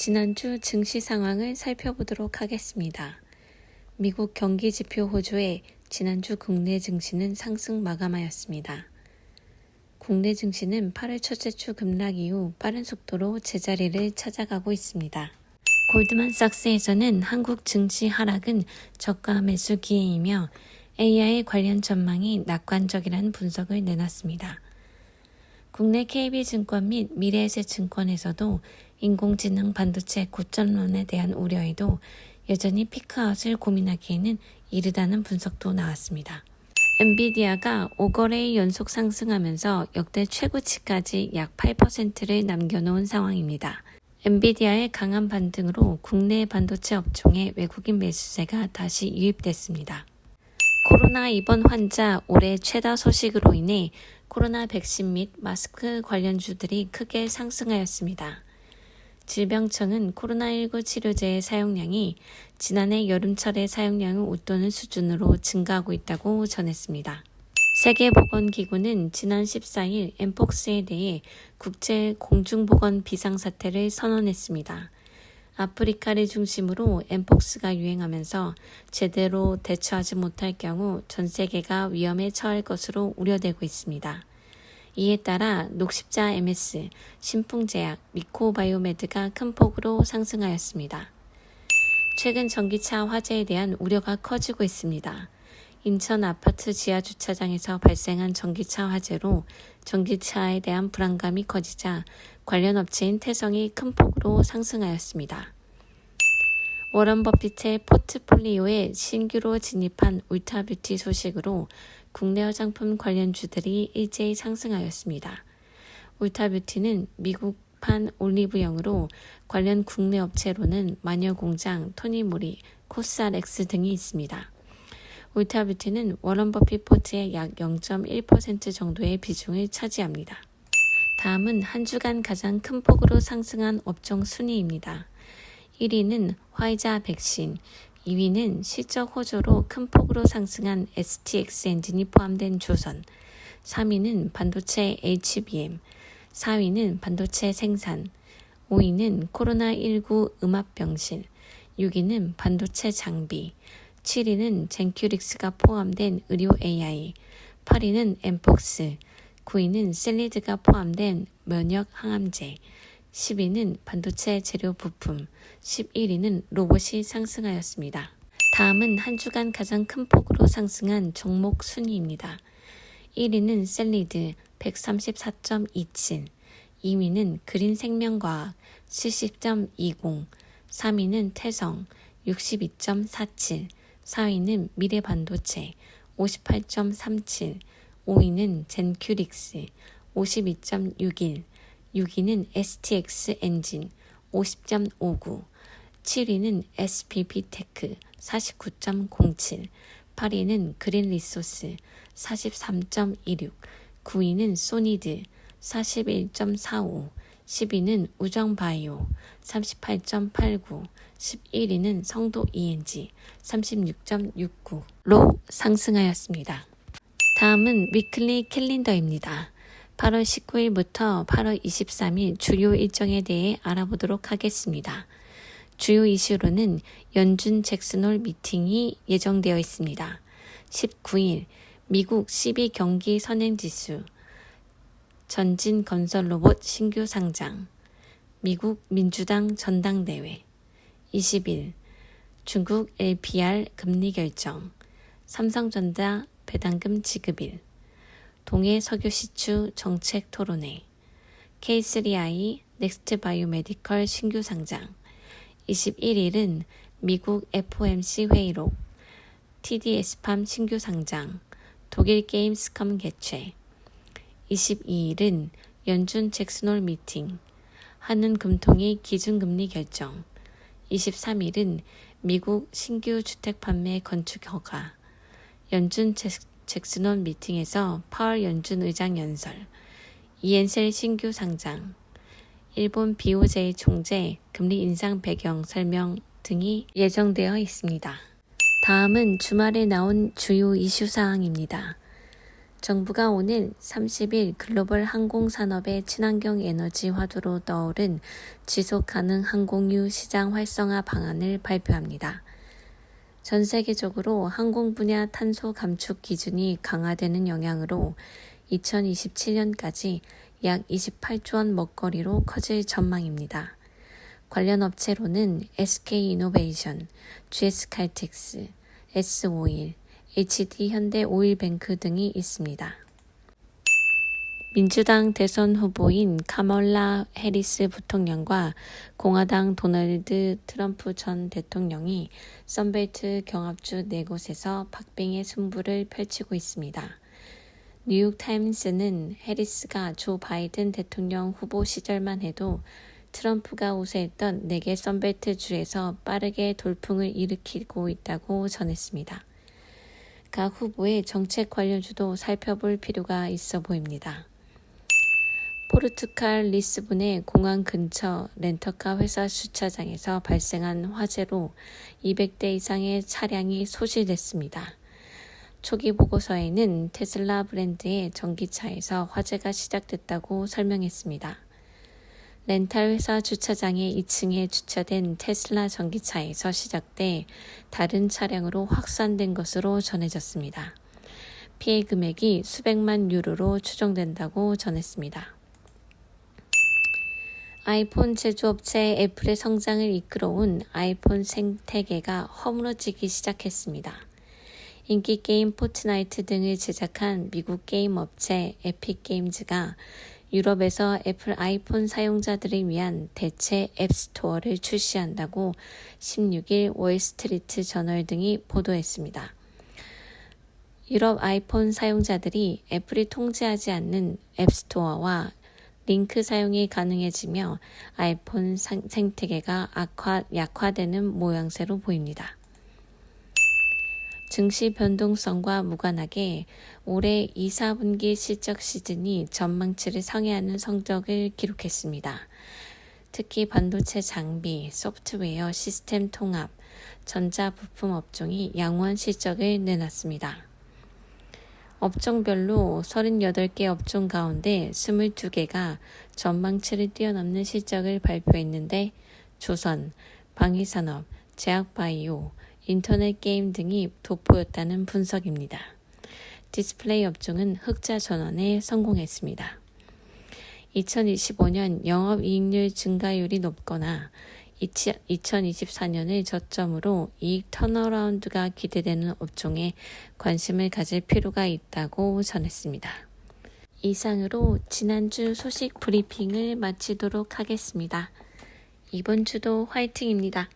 지난주 증시 상황을 살펴보도록 하겠습니다. 미국 경기 지표 호조에 지난주 국내 증시는 상승 마감하였습니다. 국내 증시는 8월 첫째 주 급락 이후 빠른 속도로 제자리를 찾아가고 있습니다. 골드만삭스에서는 한국 증시 하락은 저가 매수 기회이며 AI 관련 전망이 낙관적이라는 분석을 내놨습니다. 국내 KB증권 및 미래에셋증권에서도 인공지능 반도체 고점론에 대한 우려에도 여전히 피크아웃을 고민하기에는 이르다는 분석도 나왔습니다. 엔비디아가 5거래일 연속 상승하면서 역대 최고치까지 약 8%를 남겨놓은 상황입니다. 엔비디아의 강한 반등으로 국내 반도체 업종의 외국인 매수세가 다시 유입됐습니다. 코로나 입원 환자 올해 최다 소식으로 인해 코로나 백신 및 마스크 관련주들이 크게 상승하였습니다. 질병청은 코로나19 치료제의 사용량이 지난해 여름철의 사용량을 웃도는 수준으로 증가하고 있다고 전했습니다. 세계보건기구는 지난 14일 엠폭스에 대해 국제 공중보건 비상사태를 선언했습니다. 아프리카를 중심으로 엠폭스가 유행하면서 제대로 대처하지 못할 경우 전 세계가 위험에 처할 것으로 우려되고 있습니다. 이에 따라 녹십자 MS, 신풍제약, 미코바이오메드가 큰 폭으로 상승하였습니다. 최근 전기차 화재에 대한 우려가 커지고 있습니다. 인천 아파트 지하 주차장에서 발생한 전기차 화재로 전기차에 대한 불안감이 커지자 관련 업체인 태성이 큰 폭으로 상승하였습니다. 워런 버핏의 포트폴리오에 신규로 진입한 울타뷰티 소식으로 국내 화장품 관련주들이 일제히 상승하였습니다. 울타뷰티는 미국판 올리브영으로 관련 국내 업체로는 마녀공장, 토니모리, 코스알엑스 등이 있습니다. 울타뷰티는 워런 버핏 포트의 약 0.1% 정도의 비중을 차지합니다. 다음은 한 주간 가장 큰 폭으로 상승한 업종 순위입니다. 1위는 화이자 백신, 2위는 실적 호조로 큰 폭으로 상승한 STX 엔진이 포함된 조선, 3위는 반도체 HBM, 4위는 반도체 생산, 5위는 코로나19 음압병실, 6위는 반도체 장비, 7위는 젠큐릭스가 포함된 의료 AI, 8위는 엠폭스, 9위는 셀리드가 포함된 면역 항암제, 10위는 반도체 재료 부품, 11위는 로봇이 상승하였습니다. 다음은 한 주간 가장 큰 폭으로 상승한 종목 순위입니다. 1위는 셀리드 134.27, 2위는 그린 생명과학 70.20, 3위는 태성 62.47, 4위는 미래반도체 58.37, 5위는 젠큐릭스 52.61, 6위는 STX 엔진 50.59, 7위는 SPP테크 49.07, 8위는 그린 리소스 43.26, 9위는 소니드 41.45, 10위는 우정바이오 38.89, 11위는 성도 ENG 36.69로 상승하였습니다. 다음은 위클리 캘린더입니다. 8월 19일부터 8월 23일 주요 일정에 대해 알아보도록 하겠습니다. 주요 이슈로는 연준 잭슨홀 미팅이 예정되어 있습니다. 19일 미국 12 경기 선행지수, 전진 건설 로봇 신규 상장, 미국 민주당 전당대회, 20일 중국 LPR 금리 결정, 삼성전자 배당금 지급일, 동해 석유 시추 정책 토론회, K3i 넥스트 바이오메디컬 신규 상장, 21일은 미국 FOMC 회의록, TDS팜 신규 상장, 독일 게임스컴 개최, 22일은 연준 잭슨홀 미팅, 한은 금통위 기준금리 결정, 23일은 미국 신규 주택 판매 건축 허가, 연준 잭슨홀 미팅에서 파월 연준 의장 연설, 이엔셀 신규 상장, 일본 BOJ 총재 금리 인상 배경 설명 등이 예정되어 있습니다. 다음은 주말에 나온 주요 이슈 사항입니다. 정부가 오는 30일 글로벌 항공산업의 친환경 에너지 화두로 떠오른 지속 가능 항공유 시장 활성화 방안을 발표합니다. 전 세계적으로 항공 분야 탄소 감축 기준이 강화되는 영향으로 2027년까지 약 28조 원 먹거리로 커질 전망입니다. 관련 업체로는 SK 이노베이션, GS 칼텍스, S51, HD 현대 오일뱅크 등이 있습니다. 민주당 대선 후보인 카멀라 해리스 부통령과 공화당 도널드 트럼프 전 대통령이 썬벨트 경합주 네 곳에서 박빙의 승부를 펼치고 있습니다. 뉴욕타임스는 해리스가 조 바이든 대통령 후보 시절만 해도 트럼프가 우세했던 4개 썬벨트 주에서 빠르게 돌풍을 일으키고 있다고 전했습니다. 각 후보의 정책 관련 주도 살펴볼 필요가 있어 보입니다. 포르투갈 리스본의 공항 근처 렌터카 회사 주차장에서 발생한 화재로 200대 이상의 차량이 소실됐습니다. 초기 보고서에는 테슬라 브랜드의 전기차에서 화재가 시작됐다고 설명했습니다. 렌탈 회사 주차장의 2층에 주차된 테슬라 전기차에서 시작돼 다른 차량으로 확산된 것으로 전해졌습니다. 피해 금액이 수백만 유로로 추정된다고 전했습니다. 아이폰 제조업체 애플의 성장을 이끌어온 아이폰 생태계가 허물어지기 시작했습니다. 인기 게임 포트나이트 등을 제작한 미국 게임 업체 에픽게임즈가 유럽에서 애플 아이폰 사용자들을 위한 대체 앱스토어를 출시한다고 16일 월스트리트 저널 등이 보도했습니다. 유럽 아이폰 사용자들이 애플이 통제하지 않는 앱스토어와 링크 사용이 가능해지며 아이폰 생태계가 악화, 약화되는 모양새로 보입니다. 증시 변동성과 무관하게 올해 2, 4분기 실적 시즌이 전망치를 상회하는 성적을 기록했습니다. 특히 반도체 장비, 소프트웨어, 시스템 통합, 전자 부품 업종이 양호한 실적을 내놨습니다. 업종별로 38개 업종 가운데 22개가 전망치를 뛰어넘는 실적을 발표했는데 조선, 방위산업, 제약바이오, 인터넷 게임 등이 돋보였다는 분석입니다. 디스플레이 업종은 흑자 전환에 성공했습니다. 2025년 영업이익률 증가율이 높거나 2024년을 저점으로 이익 턴어라운드가 기대되는 업종에 관심을 가질 필요가 있다고 전했습니다. 이상으로 지난주 소식 브리핑을 마치도록 하겠습니다. 이번 주도 화이팅입니다.